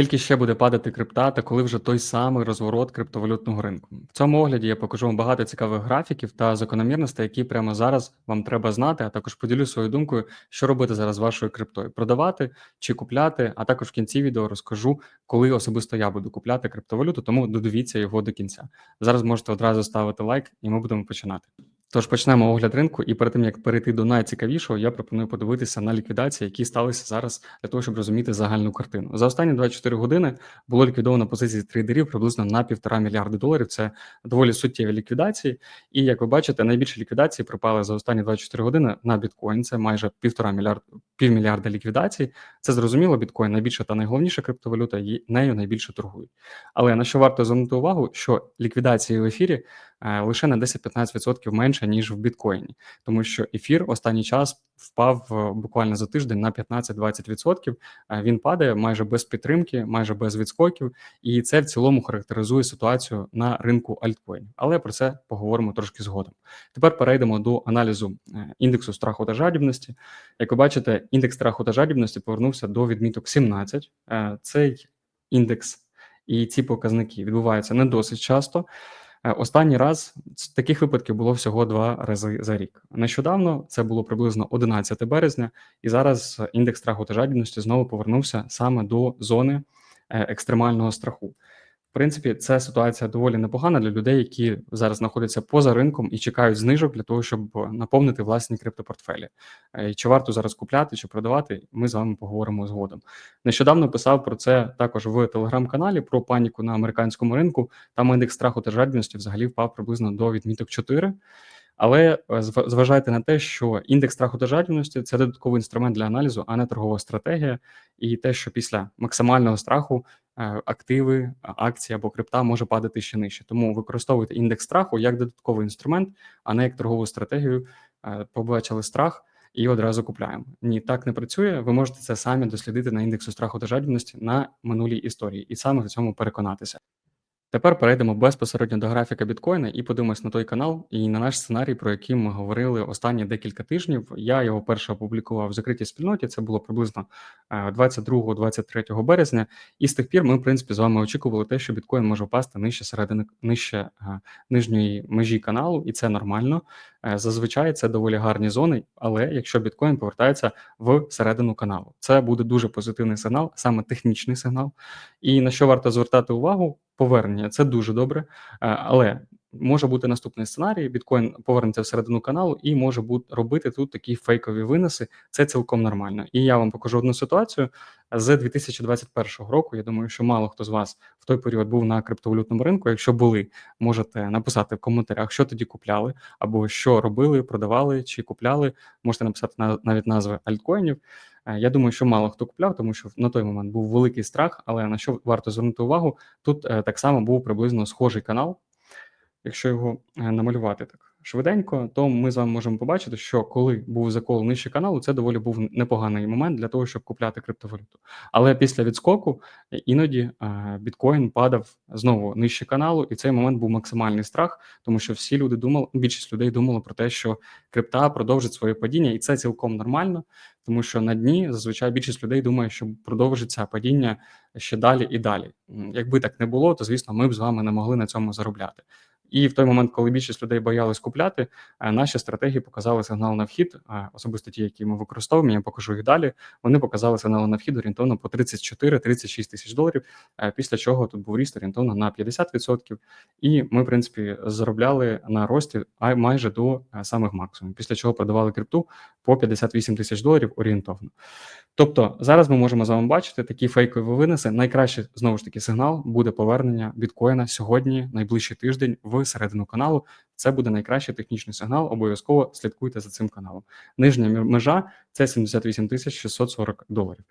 Скільки ще буде падати крипта та коли вже той самий розворот криптовалютного ринку? В цьому огляді я покажу вам багато цікавих графіків та закономірностей, які прямо зараз вам треба знати, а також поділю своєю думкою, що робити зараз вашою криптою: продавати чи купляти. А також в кінці відео розкажу, коли особисто я буду купляти криптовалюту, тому додивіться його до кінця. Зараз можете одразу ставити лайк, і ми будемо починати. Тож почнемо огляд ринку, і перед тим як перейти до найцікавішого, я пропоную подивитися на ліквідації, які сталися зараз для того, щоб розуміти загальну картину. За останні 24 години було ліквідовано позиції трейдерів приблизно на півтора мільярди доларів. Це доволі суттєві ліквідації. І як ви бачите, найбільше ліквідації припали за останні 24 години на біткоін. Це майже півтора мільярд півмільярда ліквідацій. Це зрозуміло. Біткоін найбільша та найголовніша криптовалюта, і нею найбільше торгують. Але на що варто звернути увагу, що ліквідації в ефірі лише на 10-15% менше ніж в біткоїні, тому що ефір останній час впав е, буквально за тиждень на 15-20%. Е, Він падає майже без підтримки, майже без відскоків, і це в цілому характеризує ситуацію на ринку альткоїнів. Але про це поговоримо трошки згодом. Тепер перейдемо до аналізу е, індексу страху та жадібності. Як ви бачите, індекс страху та жадібності повернувся до відміток 17. Е, Цей індекс і ці показники відбуваються не досить часто. Е, Останній раз таких випадків було всього два рази за рік. Нещодавно це було приблизно 11 березня, і зараз індекс страху та жадібності знову повернувся саме до зони е, екстремального страху. Принципі, це ситуація доволі непогана для людей, які зараз знаходяться поза ринком і чекають знижок для того, щоб наповнити власні криптопортфелі. Е, Чи варто зараз купляти чи продавати? Ми з вами поговоримо згодом. Нещодавно писав про це також в телеграм-каналі про паніку на американському ринку. Там індекс страху та жадібності взагалі впав приблизно до відміток 4. Але е, зважайте на те, що індекс страху та жадібності це додатковий інструмент для аналізу, а не торгова стратегія, і те, що після максимального страху е, активи, акції або крипта може падати ще нижче. Тому використовуйте індекс страху як додатковий інструмент, а не як торгову стратегію. Е, Побачили страх і одразу купляємо. Ні, так не працює. Ви можете це самі дослідити на індексу страху та жадібності на минулій історії і саме в цьому переконатися. Тепер перейдемо безпосередньо до графіка біткоїна і подивимось на той канал і на наш сценарій, про який ми говорили останні декілька тижнів. Я його перше опублікував в закритій спільноті. Це було приблизно 22-23 березня. І з тих пір ми, в принципі, з вами очікували те, що біткоін може впасти нижче середини нижче е, нижньої межі каналу, і це нормально. Е, Зазвичай це доволі гарні зони, але якщо біткоін повертається в середину каналу, це буде дуже позитивний сигнал, саме технічний сигнал. І на що варто звертати увагу? Повернення це дуже добре, е, але може бути наступний сценарій: біткоін повернеться всередину каналу і може бути робити тут такі фейкові виноси. Це цілком нормально. І я вам покажу одну ситуацію з 2021 року. Я думаю, що мало хто з вас в той період був на криптовалютному ринку. Якщо були, можете написати в коментарях, що тоді купляли, або що робили, продавали чи купляли. Можете написати навіть назви альткоїнів. Е, Я думаю, що мало хто купляв, тому що на той момент був великий страх. Але на що варто звернути увагу, тут е, так само був приблизно схожий канал. Якщо його е, намалювати так швиденько, то ми з вами можемо побачити, що коли був закол нижче каналу, це доволі був непоганий момент для того, щоб купляти криптовалюту. Але після відскоку е, іноді е, біткоін падав знову нижче каналу, і цей момент був максимальний страх, тому що всі люди думали, більшість людей думала про те, що крипта продовжить своє падіння, і це цілком нормально, тому що на дні зазвичай більшість людей думає, що продовжиться падіння ще далі і далі. Якби так не було, то звісно, ми б з вами не могли на цьому заробляти. І в той момент, коли більшість людей боялись купляти, е, наші стратегії показали сигнал на вхід, е, особисто ті, які ми використовуємо, я покажу їх далі. Вони показали сигнал на вхід орієнтовно по 34-36 тисяч доларів. е, Після чого тут був ріст орієнтовно на 50%. І ми, в принципі, заробляли на рості ай- майже до самих максимумів. Після чого продавали крипту по 58 тисяч доларів орієнтовно. Тобто зараз ми можемо з вами бачити такі фейкові винеси. Найкращий знову ж таки сигнал буде повернення біткоїна сьогодні, найближчий тиждень, в середину каналу. Це буде найкращий технічний сигнал. Обов'язково слідкуйте за цим каналом. Нижня межа це 78 тисяч 640 доларів.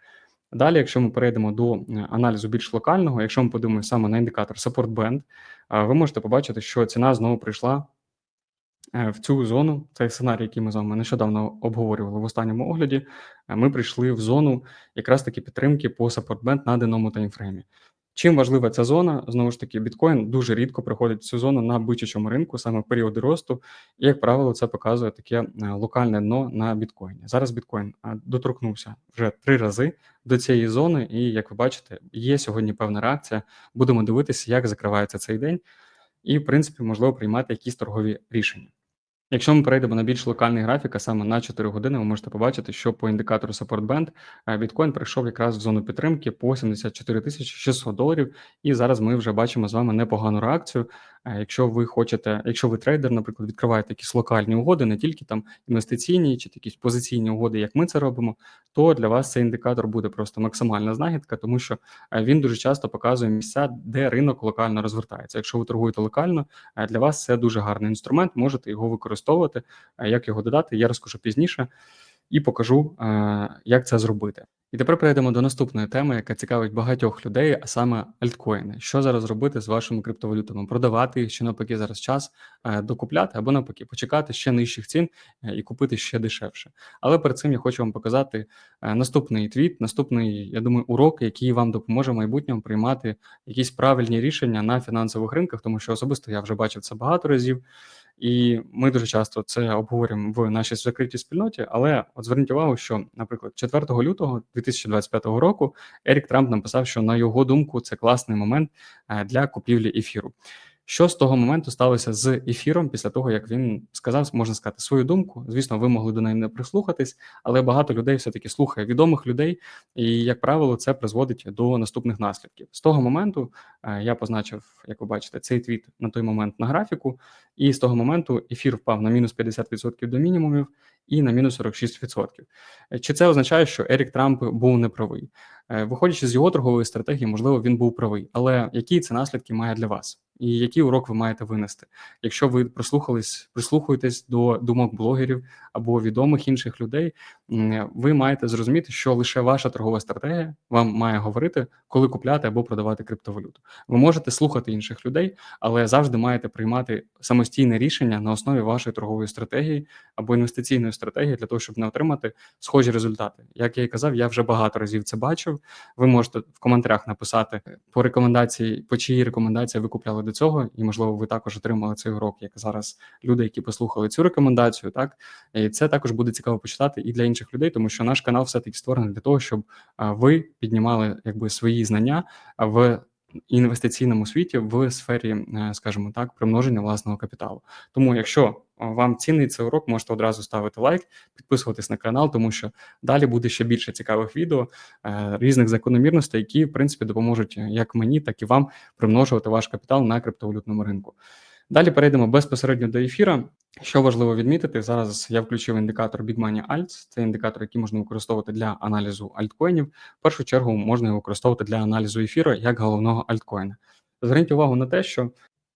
Далі, якщо ми перейдемо до е, аналізу більш локального, якщо ми подивимося саме на індикатор Support Band, ви можете побачити, що ціна знову прийшла е, в цю зону. Цей сценарій, який ми з вами нещодавно обговорювали в останньому огляді. е, Ми прийшли в зону якраз таки підтримки по Support Band на денному таймфреймі. Чим важлива ця зона? Знову ж таки, біткоін дуже рідко приходить в цю зону на бичачому ринку, саме періоди росту. І, як правило, це показує таке е, локальне дно на біткоїні. Зараз біткоін е, доторкнувся вже три рази до цієї зони, і як ви бачите, є сьогодні певна реакція. Будемо дивитися, як закривається цей день, і, в принципі, можливо приймати якісь торгові рішення. Якщо ми перейдемо на більш локальний графік, а саме на 4 години, ви можете побачити, що по індикатору Support Band е, біткоін прийшов якраз в зону підтримки по 74 тисячі 600 доларів. І зараз ми вже бачимо з вами непогану реакцію. Е, якщо ви хочете, якщо ви трейдер, наприклад, відкриваєте якісь локальні угоди, не тільки там інвестиційні чи якісь позиційні угоди, як ми це робимо, то для вас цей індикатор буде просто максимальна знахідка, тому що е, він дуже часто показує місця, де ринок локально розвертається. Якщо ви торгуєте локально, для вас це дуже гарний інструмент, можете його використовувати використовувати, як його додати, я розкажу пізніше і покажу, як це зробити. І тепер перейдемо до наступної теми, яка цікавить багатьох людей, а саме альткоїни. Що зараз робити з вашими криптовалютами? Продавати їх чи навпаки зараз час е, докупляти або навпаки почекати ще нижчих цін е, і купити ще дешевше. Але перед цим я хочу вам показати е, наступний твіт, наступний, я думаю, урок, який вам допоможе в майбутньому приймати якісь правильні рішення на фінансових ринках, тому що особисто я вже бачив це багато разів. І ми дуже часто це обговорюємо в нашій закритій спільноті. Але от зверніть увагу, що, наприклад, 4 лютого 2025 року Ерік Трамп написав, що на його думку це класний момент е, для купівлі ефіру. Що з того моменту сталося з ефіром після того, як він сказав, можна сказати, свою думку. Звісно, ви могли до неї не прислухатись, але багато людей все-таки слухає відомих людей, і, як правило, це призводить до наступних наслідків. З того моменту е, я позначив, як ви бачите, цей твіт на той момент на графіку, і з того моменту ефір впав на мінус 50% до мінімумів і на мінус 46%. Е, чи це означає, що Ерік Трамп був неправий? Е, виходячи з його торгової стратегії, можливо, він був правий, але які це наслідки має для вас? І який урок ви маєте винести, якщо ви прислухались, прислухаєтесь до думок блогерів або відомих інших людей, ви маєте зрозуміти, що лише ваша торгова стратегія вам має говорити, коли купляти або продавати криптовалюту. Ви можете слухати інших людей, але завжди маєте приймати самостійне рішення на основі вашої торгової стратегії або інвестиційної стратегії для того, щоб не отримати схожі результати. Як я і казав, я вже багато разів це бачив. Ви можете в коментарях написати по рекомендації, по чиї рекомендації ви купляли до цього, і можливо, ви також отримали цей урок, як зараз люди, які послухали цю рекомендацію. Так і це також буде цікаво почитати і для інших людей, тому що наш канал все таки створений для того, щоб ви піднімали якби свої знання в інвестиційному світі в сфері, е, скажімо так, примноження власного капіталу. Тому, якщо вам цінний цей урок, можете одразу ставити лайк, підписуватись на канал, тому що далі буде ще більше цікавих відео е, різних закономірностей, які в принципі допоможуть як мені, так і вам примножувати ваш капітал на криптовалютному ринку. Далі перейдемо безпосередньо до ефіра. Що важливо відмітити, зараз я включив індикатор Big Money Alts, це індикатор, який можна використовувати для аналізу альткоїнів. В першу чергу можна його використовувати для аналізу ефіру як головного альткоїна. Зверніть увагу на те, що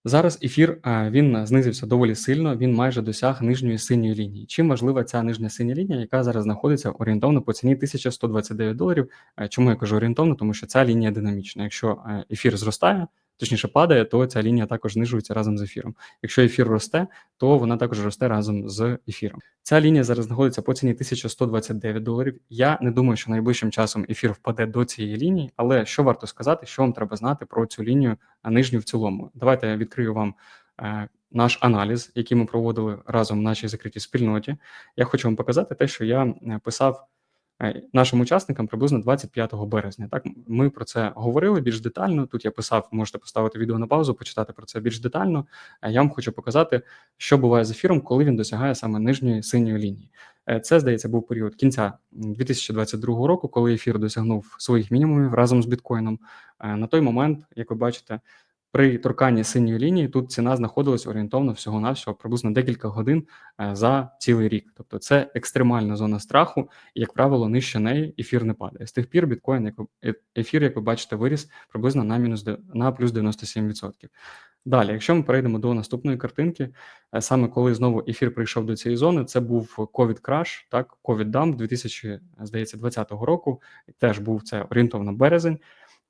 зараз ефір він знизився доволі сильно, він майже досяг нижньої синьої лінії. Чим важлива ця нижня синя лінія, яка зараз знаходиться орієнтовно по ціні 1129 доларів. Чому я кажу орієнтовно? Тому що ця лінія динамічна. Якщо ефір зростає, точніше падає, то ця лінія також знижується разом з ефіром. Якщо ефір росте, то вона також росте разом з ефіром. Ця лінія зараз знаходиться по ціні 1129 доларів. Я не думаю, що найближчим часом ефір впаде до цієї лінії, але що варто сказати, що вам треба знати про цю лінію нижню в цілому. Давайте я відкрию вам. Е, наш аналіз, який ми проводили разом в нашій закритій спільноті, я хочу вам показати те, що я е, писав нашим учасникам приблизно 25 березня. Так ми про це говорили більш детально. Тут я писав, можете поставити відео на паузу, почитати про це більш детально. Е, я вам хочу показати, що буває з ефіром, коли він досягає саме нижньої синьої лінії. Е, це здається був період кінця 2022 року, коли ефір досягнув своїх мінімумів разом з біткоїном. На той момент, як ви бачите, при торканні синьої лінії тут ціна знаходилась орієнтовно всього-навсього приблизно декілька годин е, за цілий рік. Тобто це екстремальна зона страху, і, як правило, нижче неї ефір не падає. З тих пір біткоін, як е, ефір, як ви бачите, виріс приблизно на мінус на плюс 97%. Далі, якщо ми перейдемо до наступної картинки, е, саме коли знову ефір прийшов до цієї зони, це був covid краш так, covid dump 2020 року. Теж був це орієнтовно березень.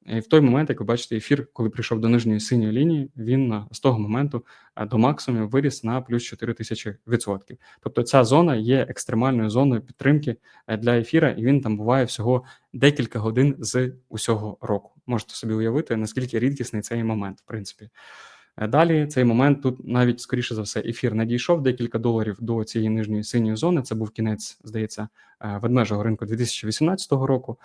І в той момент, як ви бачите, ефір, коли прийшов до нижньої синьої лінії, він з того моменту до максимуму виріс на плюс 4000%. Тобто ця зона є екстремальною зоною підтримки для ефіра, і він там буває всього декілька годин з усього року. Можете собі уявити, наскільки рідкісний цей момент, в принципі. Далі цей момент тут навіть, скоріше за все, ефір надійшов декілька доларів до цієї нижньої синьої зони. Це був кінець, здається, ведмежого ринку 2018 року.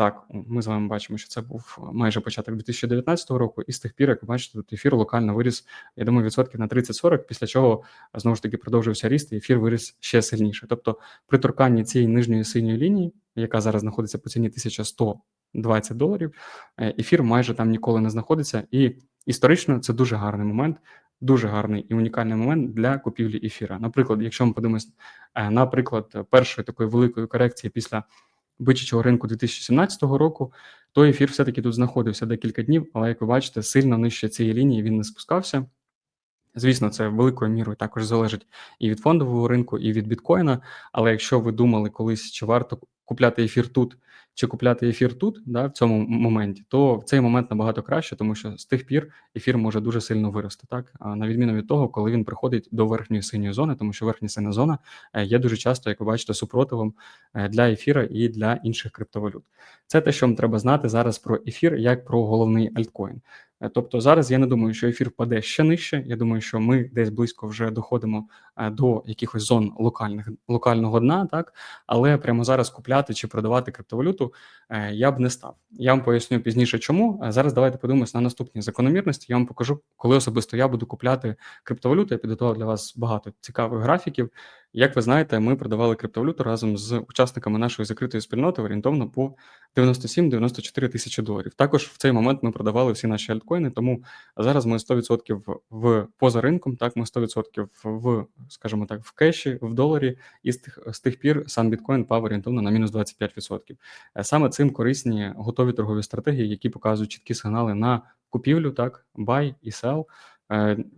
Так, ми з вами бачимо, що це був майже початок 2019 року, і з тих пір, як ви бачите, тут ефір локально виріс, я думаю, відсотків на 30-40, після чого знову ж таки продовжився ріст, і ефір виріс ще сильніше. Тобто, при торканні цієї нижньої синьої лінії, яка зараз знаходиться по ціні 1120 доларів, ефір майже там ніколи не знаходиться. І історично це дуже гарний момент. Дуже гарний і унікальний момент для купівлі ефіра. Наприклад, якщо ми подивимося, наприклад, першої такої великої корекції після бичачого ринку 2017 року, то ефір все-таки тут знаходився декілька днів, але як ви бачите, сильно нижче цієї лінії він не спускався. Звісно, це великою мірою також залежить і від фондового ринку, і від біткоїна. Але якщо ви думали колись, чи варто купляти ефір тут, чи купляти ефір тут, да, в цьому моменті, то в цей момент набагато краще, тому що з тих пір ефір може дуже сильно вирости, так на відміну від того, коли він приходить до верхньої синьої зони, тому що верхня синя зона е, є дуже часто, як ви бачите, супротивом е, для ефіра і для інших криптовалют. Це те, що вам треба знати зараз про ефір, як про головний альткоін. Е, тобто зараз я не думаю, що ефір впаде ще нижче. Я думаю, що ми десь близько вже доходимо до якихось зон локальних локального дна, так але прямо зараз купляти чи продавати криптовалюту е, я б не став. Я вам поясню пізніше, чому. Зараз давайте подивимось на наступні закономірності. Я вам покажу, коли особисто я буду купляти криптовалюту. Я підготував для вас багато цікавих графіків. Як ви знаєте, ми продавали криптовалюту разом з учасниками нашої закритої спільноти орієнтовно по 97-94 тисячі доларів. Також в цей момент ми продавали всі наші альткоїни, тому зараз ми 100% в поза ринком, так ми 100% в, скажімо так, в кеші, в доларі, і з тих з тих пір сам біткоін пав орієнтовно на мінус 25%. Е, саме цим корисні готові торгові стратегії, які показують чіткі сигнали на купівлю, так, buy і sell,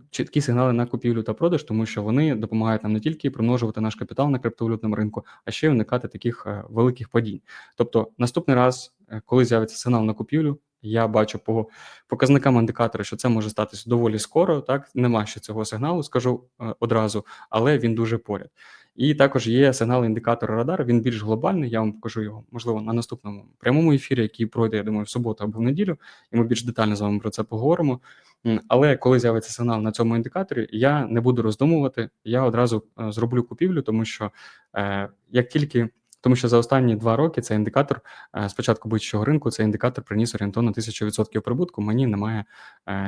чіткі сигнали на купівлю та продаж, тому що вони допомагають нам не тільки примножувати наш капітал на криптовалютному ринку, а ще й уникати таких е, великих падінь. Тобто, наступний раз, е, коли з'явиться сигнал на купівлю, я бачу по показникам індикатора, що це може статися доволі скоро. Так нема ще цього сигналу, скажу одразу, але він дуже поряд. І також є сигнал індикатора радар. Він більш глобальний. Я вам покажу його, можливо, на наступному прямому ефірі, який пройде, я думаю, в суботу або в неділю, і ми більш детально з вами про це поговоримо. Але коли з'явиться сигнал на цьому індикаторі, я не буду роздумувати. Я одразу е, зроблю купівлю, тому що е, як тільки тому що за останні два роки цей індикатор е, спочатку будь-чого ринку, цей індикатор приніс орієнтовно 1000% прибутку. Мені немає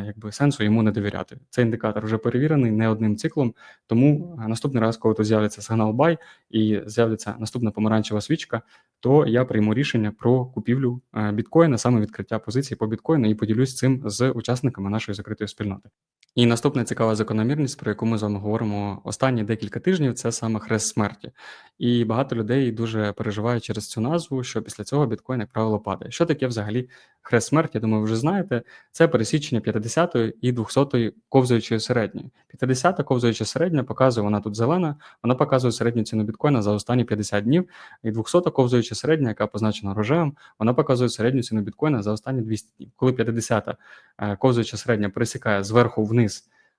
якби сенсу йому не довіряти. Цей індикатор вже перевірений не одним циклом. Тому наступний раз, коли тут з'явиться сигнал buy і з'явиться наступна помаранчева свічка, то я прийму рішення про купівлю біткоїна, саме відкриття позиції по біткоїну, і поділюсь цим з учасниками нашої закритої спільноти. І наступна цікава закономірність, про яку ми з вами говоримо останні декілька тижнів, це саме хрест смерті. І багато людей дуже переживають через цю назву, що після цього біткоін, як правило, падає. Що таке взагалі хрест смерті? Я думаю, ви вже знаєте. Це пересічення 50-ї і 200-ї ковзуючої середньої. 50-та ковзуюча середня показує, вона тут зелена, вона показує середню ціну біткоїна за останні 50 днів. І 200-та ковзуюча середня, яка позначена рожевим, вона показує середню ціну біткоїна за останні 200 днів. Коли 50-та е, ковзуюча середня пересікає зверху вниз.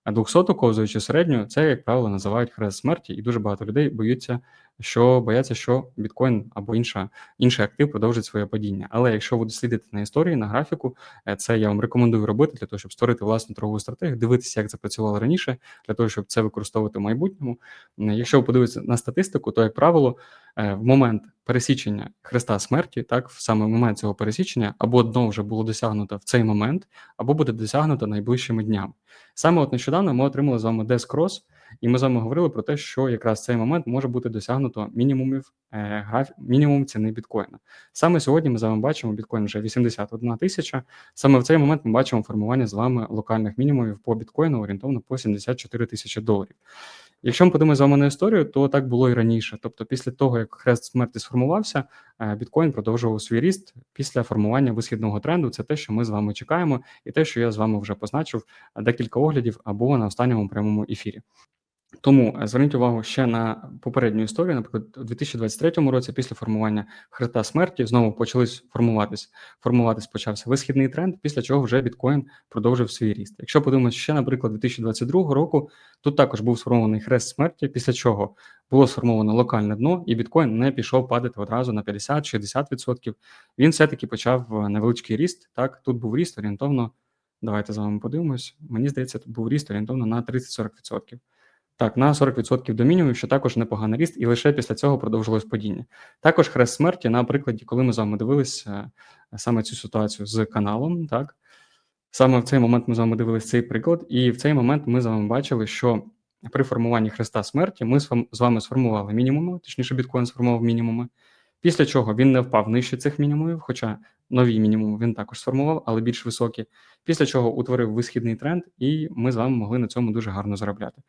А 200-ту ковзуючу середню, це, як правило, називають хрест смерті, і дуже багато людей боються, що бояться, що біткоін або інша, інший актив продовжить своє падіння. Але якщо ви дослідите на історії, на графіку, е, це я вам рекомендую робити для того, щоб створити власну торгову стратегію, дивитися, як це працювало раніше, для того, щоб це використовувати в майбутньому. Якщо ви подивитеся на статистику, то, як правило, е, в момент пересічення хреста смерті, так, в саме момент цього пересічення, або дно вже було досягнуто в цей момент, або буде досягнуто найближчими днями. Саме от нещодавно ми отримали з вами Cross, і ми з вами говорили про те, що якраз цей момент може бути досягнуто мінімумів е, граф, мінімум ціни біткоїна. Саме сьогодні ми з вами бачимо біткоін вже 81 тисяча. Саме в цей момент ми бачимо формування з вами локальних мінімумів по біткоїну орієнтовно по 74 тисячі доларів. Якщо ми подивимося з вами на історію, то так було і раніше. Тобто, після того, як хрест смерті сформувався, е, біткоін продовжував свій ріст після формування висхідного тренду. Це те, що ми з вами чекаємо, і те, що я з вами вже позначив декілька оглядів або на останньому прямому ефірі. Тому е, зверніть увагу ще на попередню історію. Наприклад, у 2023 році, після формування хреста смерті, знову почались формуватись. Формуватись почався висхідний тренд, після чого вже біткоін продовжив свій ріст. Якщо подивимося ще, наприклад, 2022 року, тут також був сформований хрест смерті, після чого було сформовано локальне дно, і біткоін не пішов падати одразу на 50-60%. Він все-таки почав е, невеличкий ріст. Так, тут був ріст орієнтовно. Давайте з вами подивимось. Мені здається, тут був ріст орієнтовно на 30-40%. Так, на 40% до мінімумів, що також непоганий ріст, і лише після цього продовжилось падіння. Також хрест смерті на прикладі, коли ми з вами дивилися е, саме цю ситуацію з каналом, так саме в цей момент ми з вами дивилися цей приклад, і в цей момент ми з вами бачили, що при формуванні хреста смерті ми з вами сформували мінімуми, точніше, біткоін сформував мінімуми. Після чого він не впав нижче цих мінімумів, хоча нові мінімуми він також сформував, але більш високі. Після чого утворив висхідний тренд, і ми з вами могли на цьому дуже гарно заробляти.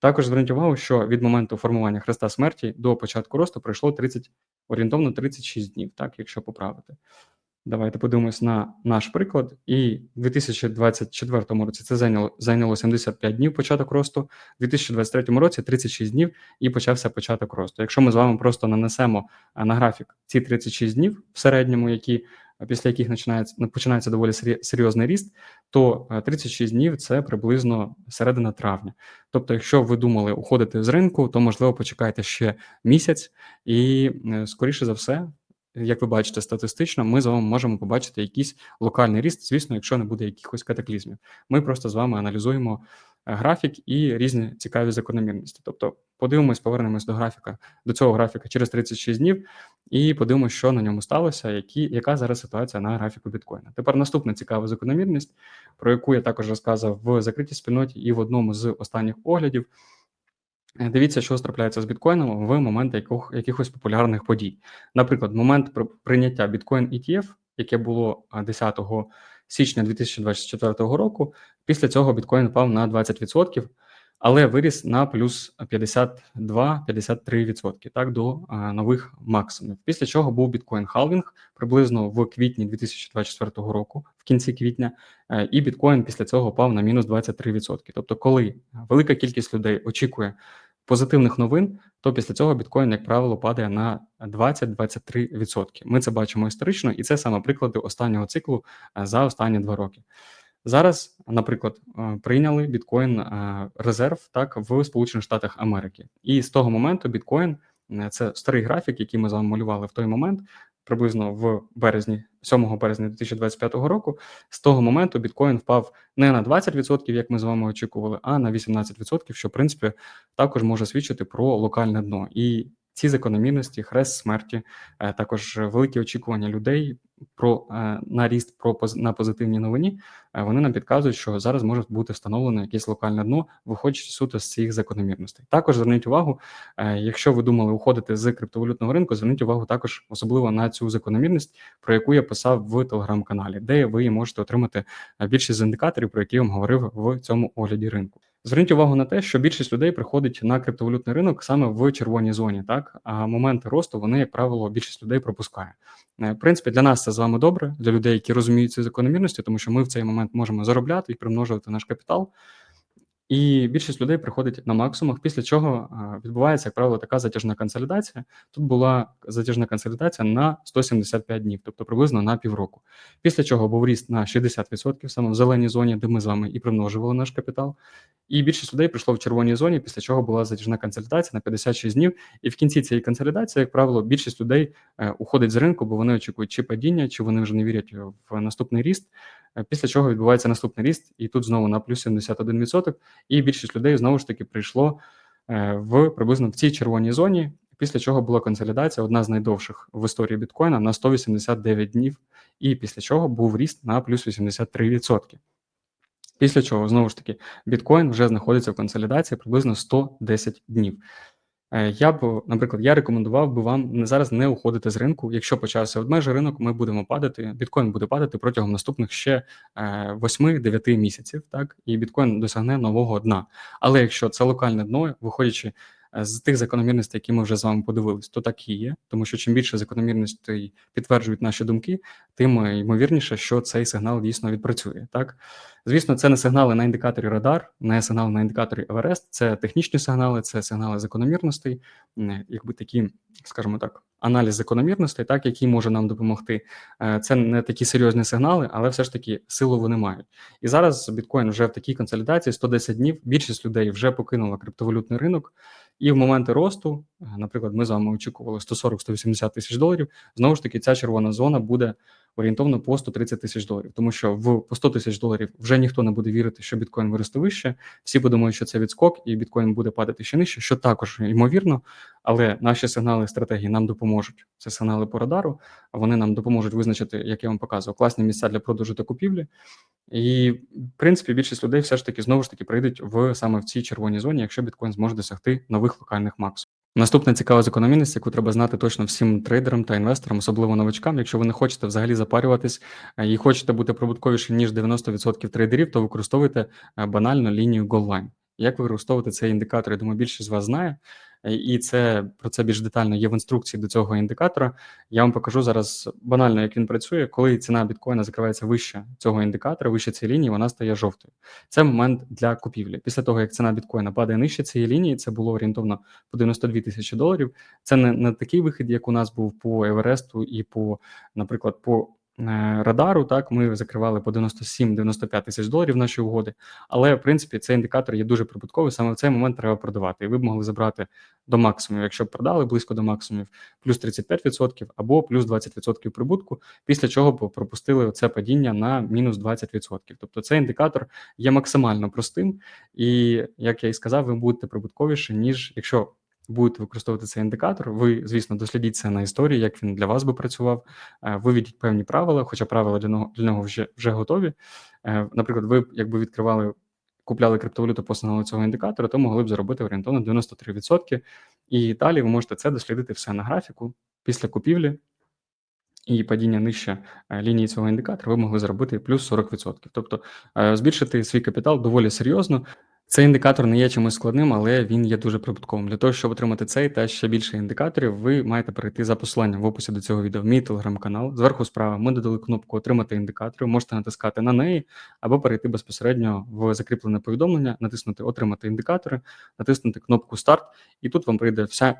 Також зверніть увагу, що від моменту формування хреста смерті до початку росту пройшло 30, орієнтовно 36 днів, так, якщо поправити. Давайте подивимось на наш приклад. І в 2024 році це зайняло зайняло 75 днів початок росту, в 2023 році 36 днів і почався початок росту. Якщо ми з вами просто нанесемо на графік ці 36 днів в середньому, які після яких починається починається доволі серйозний ріст, то 36 днів це приблизно середина травня. Тобто, якщо ви думали уходити з ринку, то можливо почекайте ще місяць, і е, скоріше за все як ви бачите, статистично, ми з вами можемо побачити якийсь локальний ріст, звісно, якщо не буде якихось катаклізмів. Ми просто з вами аналізуємо е, графік і різні цікаві закономірності. Тобто, подивимось, повернемось до графіка, до цього графіка через 36 днів, і подивимося, що на ньому сталося, які, яка зараз ситуація на графіку біткоїна. Тепер наступна цікава закономірність, про яку я також розказав в закритій спільноті і в одному з останніх оглядів. Е, дивіться, що трапляється з біткоїном в момент яких, якихось популярних подій. Наприклад, момент прийняття біткоін ETF, яке було 10 січня 2024 року. Після цього біткоін впав на 20%, але виріс на плюс 52-53% так, до нових максимумів. Після чого був біткоін халвінг приблизно в квітні 2024 року, в кінці квітня, е, і біткоін після цього впав на мінус 23%. Тобто, коли велика кількість людей очікує позитивних новин, то після цього біткоін, як правило, падає на 20-23%. Ми це бачимо історично, і це саме приклади останнього циклу е, за останні два роки. Зараз, наприклад, е, прийняли біткоін е, резерв так в Сполучених Штатах Америки, і з того моменту біткоін це старий графік, який ми з вами малювали в той момент приблизно в березні, 7 березня 2025 року. З того моменту біткоін впав не на 20%, як ми з вами очікували, а на 18%, що в принципі також може свідчити про локальне дно. І ці закономірності, хрест смерті, е, також великі очікування людей про е, на ріст про на позитивній новині. Е, вони нам підказують, що зараз може бути встановлено якесь локальне дно, виходячи суто з цих закономірностей. Також зверніть увагу, якщо ви думали уходити з криптовалютного ринку, зверніть увагу також особливо на цю закономірність, про яку я писав в телеграм-каналі, де ви можете отримати більшість з індикаторів, про які я вам говорив в цьому огляді ринку. Зверніть увагу на те, що більшість людей приходить на криптовалютний ринок саме в червоній зоні, так а моменти росту вони, як правило, більшість людей пропускає. Е, в принципі, для нас це з вами добре, для людей, які розуміють ці закономірності, тому що ми в цей момент можемо заробляти і примножувати наш капітал. І більшість людей приходить на максимумах, після чого відбувається, як правило, така затяжна консолідація. Тут була затяжна консолідація на 175 днів, тобто приблизно на півроку. Після чого був ріст на 60% саме в зеленій зоні, де ми з вами і примножували наш капітал. І більшість людей прийшло в червоній зоні, після чого була затяжна консолідація на 56 днів. І в кінці цієї консолідації, як правило, більшість людей е, уходить з ринку, бо вони очікують чи падіння, чи вони вже не вірять в наступний ріст. Е, після чого відбувається наступний ріст, і тут знову на плюс 71%. І більшість людей знову ж таки прийшло е, в приблизно в цій червоній зоні. Після чого була консолідація, одна з найдовших в історії біткоїна на 189 днів, і після чого був ріст на плюс 83%. Після чого, знову ж таки, біткоін вже знаходиться в консолідації приблизно 110 днів. Е, я б, наприклад, я рекомендував би вам зараз не уходити з ринку. Якщо почався обмежий ринок, ми будемо падати. Біткоін буде падати протягом наступних ще 8-9 е, місяців, так і біткоін досягне нового дна. Але якщо це локальне дно, виходячи з тих закономірностей, які ми вже з вами подивились, то так і є, тому що чим більше закономірностей підтверджують наші думки, тим е, ймовірніше, що цей сигнал дійсно відпрацює. Так, звісно, це не сигнали на індикаторі радар, не сигнали на індикаторі Еверест, це технічні сигнали, це сигнали закономірностей, якби такі, скажімо так, аналіз закономірностей, так який може нам допомогти. Е, Це не такі серйозні сигнали, але все ж таки силу вони мають. І зараз біткоін вже в такій консолідації 110 днів. Більшість людей вже покинула криптовалютний ринок. І в моменти росту, е, наприклад, ми з вами очікували 140-180 тисяч доларів. Знову ж таки, ця червона зона буде орієнтовно по 130 тисяч доларів, тому що в по 100 тисяч доларів вже ніхто не буде вірити, що біткоін виросте вище. Всі подумають, що це відскок, і біткоін буде падати ще нижче, що також ймовірно. Але наші сигнали стратегії нам допоможуть. Це сигнали по радару. Вони нам допоможуть визначити, як я вам показував, класні місця для продажу та купівлі. І в принципі більшість людей все ж таки знову ж таки прийдуть в саме в цій червоній зоні, якщо біткоін зможе досягти нових локальних максимумів. Наступна цікава закономірність, яку треба знати точно всім трейдерам та інвесторам, особливо новачкам. Якщо ви не хочете взагалі запарюватись е, і хочете бути прибутковішим ніж 90% трейдерів, то використовуйте е, банально лінію Goldline. Як використовувати цей індикатор? Я думаю, більшість з вас знає, і це про це більш детально є в інструкції до цього індикатора. Я вам покажу зараз банально, як він працює. Коли ціна біткоїна закривається вище цього індикатора, вище цієї лінії, вона стає жовтою. Це момент для купівлі. Після того, як ціна біткоїна падає нижче цієї лінії, це було орієнтовно по 92 тисячі доларів. Це не, не такий вихід, як у нас був по Евересту і по, наприклад, по Е, радару. Так, ми закривали по 97-95 тисяч доларів наші угоди. Але в принципі цей індикатор є дуже прибутковий. Саме в цей момент треба продавати. І ви б могли забрати до максимуму, якщо б продали близько до максимумів, плюс 35% або плюс 20% прибутку, після чого б пропустили це падіння на мінус 20%. Тобто цей індикатор є максимально простим, і як я і сказав, ви будете прибутковіше, ніж якщо будете використовувати цей індикатор, ви, звісно, дослідіть це на історії, як він для вас би працював. Е, виведіть певні правила, хоча правила для нього для нього вже вже готові. Е, наприклад, ви якби відкривали, купляли криптовалюту по сигналу цього індикатора, то могли б заробити орієнтовно 93%. І далі ви можете це дослідити все на графіку після купівлі. І падіння нижче е, лінії цього індикатора ви могли заробити плюс 40%. Тобто збільшити свій капітал доволі серйозно. Цей індикатор не є чимось складним, але він є дуже прибутковим. Для того, щоб отримати цей та ще більше індикаторів, ви маєте перейти за посиланням в описі до цього відео в мій телеграм-канал. Зверху справа ми додали кнопку Отримати індикатори, можете натискати на неї або перейти безпосередньо в закріплене повідомлення, натиснути Отримати індикатори, натиснути кнопку Старт, і тут вам прийде вся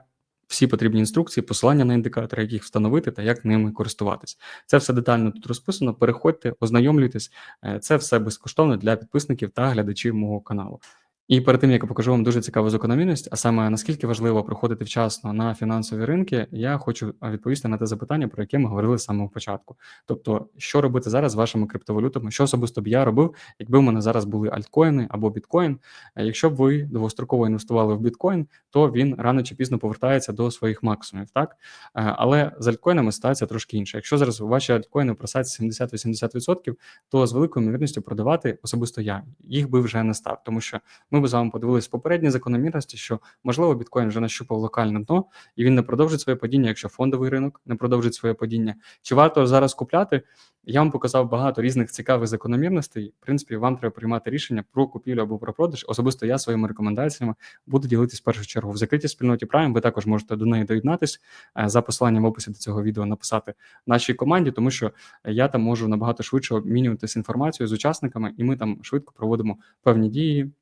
всі потрібні інструкції, посилання на індикатори, як їх встановити та як ними користуватись. Це все детально тут розписано. Переходьте, ознайомлюйтесь. Е, це все безкоштовно для підписників та глядачів мого каналу. І перед тим як я покажу вам дуже цікаву закономірність, а саме наскільки важливо приходити вчасно на фінансові ринки, я хочу відповісти на те запитання, про яке ми говорили з самого початку. Тобто, що робити зараз з вашими криптовалютами, що особисто б я робив, якби в мене зараз були альткоїни або біткоін. Якщо б ви довгостроково інвестували в біткоін, то він рано чи пізно повертається до своїх максимумів, так але з альткоїнами ситуація трошки інша. Якщо зараз ваші альткоїни просаться 70-80%, то з великою ймовірністю продавати особисто я їх би вже не став, тому що ми б з вами подивилися попередні закономірності, що можливо біткоін вже нащупав локальне дно, і він не продовжить своє падіння, якщо фондовий ринок не продовжить своє падіння. Чи варто зараз купляти? Я вам показав багато різних цікавих закономірностей. В принципі, вам треба приймати рішення про купівлю або про продаж. Особисто я своїми рекомендаціями буду ділитись в першу чергу в закритій спільноті Prime. Ви також можете до неї доєднатись е, за посиланням в описі до цього відео написати нашій команді, тому що я там можу набагато швидше обмінюватися інформацією з учасниками, і ми там швидко проводимо певні дії.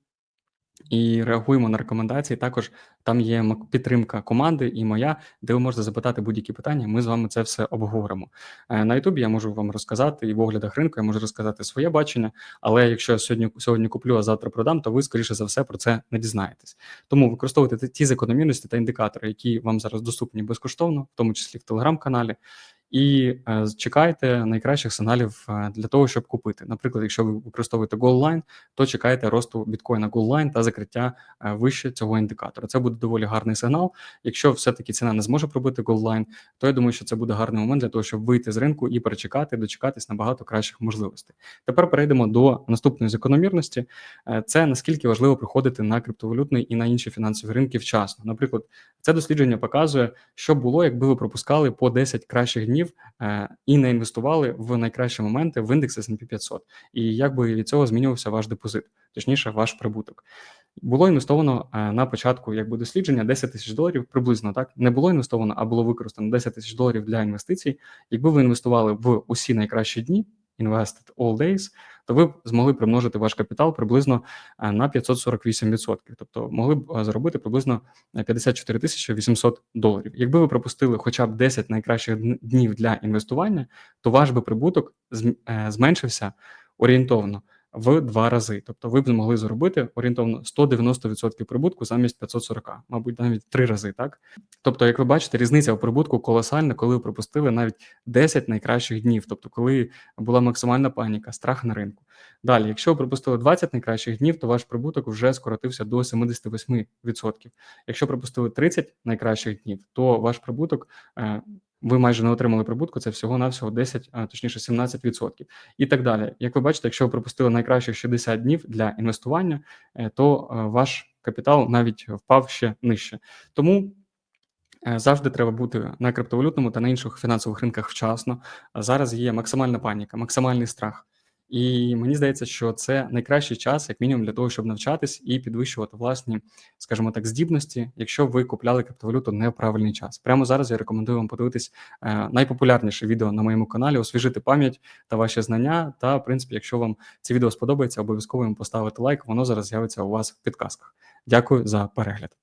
І реагуємо на рекомендації. Також там є підтримка команди і моя, де ви можете запитати будь-які питання. Ми з вами це все обговоримо. Е, на Ютубі я можу вам розказати і в оглядах ринку, я можу розказати своє бачення. Але якщо я сьогодні сьогодні куплю, а завтра продам, то ви скоріше за все про це не дізнаєтесь. Тому використовуйте ті закономірності та індикатори, які вам зараз доступні безкоштовно, в тому числі в телеграм-каналі і е, чекайте найкращих сигналів е, для того, щоб купити. Наприклад, якщо ви використовуєте GoldLine, то чекайте росту біткоїна GoldLine та закриття е, вище цього індикатора. Це буде доволі гарний сигнал. Якщо все-таки ціна не зможе пробити GoldLine, то я думаю, що це буде гарний момент для того, щоб вийти з ринку і перечекати, дочекатись набагато кращих можливостей. Тепер перейдемо до наступної закономірності. Це наскільки важливо приходити на криптовалютний і на інші фінансові ринки вчасно. Наприклад, це дослідження показує, що було, якби ви пропускали по 10 кращих днів е, і не інвестували в найкращі моменти в індекс S&P 500. І як би від цього змінювався ваш депозит, точніше, ваш прибуток. Було інвестовано е, на початку якби дослідження 10 тисяч доларів приблизно так. Не було інвестовано, а було використано 10 тисяч доларів для інвестицій. Якби ви інвестували в усі найкращі дні, invested all days, то ви б змогли примножити ваш капітал приблизно е, на 548%. Тобто могли б е, заробити приблизно е, 54 тисячі 800 доларів. Якби ви пропустили хоча б 10 найкращих днів для інвестування, то ваш би прибуток зм- е, зменшився орієнтовно в два рази. Тобто ви б змогли заробити орієнтовно 190% прибутку замість 540, мабуть, навіть три рази, так? Тобто, як ви бачите, різниця в прибутку колосальна, коли ви пропустили навіть 10 найкращих днів, тобто коли була максимальна паніка, страх на ринку. Далі, якщо ви пропустили 20 найкращих днів, то ваш прибуток вже скоротився до 78%. Якщо пропустили 30 найкращих днів, то ваш прибуток е, ви майже не отримали прибутку, це всього-навсього 10, а точніше 17%. І так далі. Як ви бачите, якщо ви пропустили найкращих 60 днів для інвестування, е, то е, ваш капітал навіть впав ще нижче. Тому Е, Завжди треба бути на криптовалютному та на інших фінансових ринках вчасно. Зараз є максимальна паніка, максимальний страх. І мені здається, що це найкращий час, як мінімум, для того, щоб навчатись і підвищувати власні, скажімо так, здібності, якщо ви купляли криптовалюту не в правильний час. Прямо зараз я рекомендую вам подивитись е, найпопулярніше відео на моєму каналі, освіжити пам'ять та ваші знання. Та, в принципі, якщо вам це відео сподобається, обов'язково йому поставити лайк. Воно зараз з'явиться у вас в підказках. Дякую за перегляд.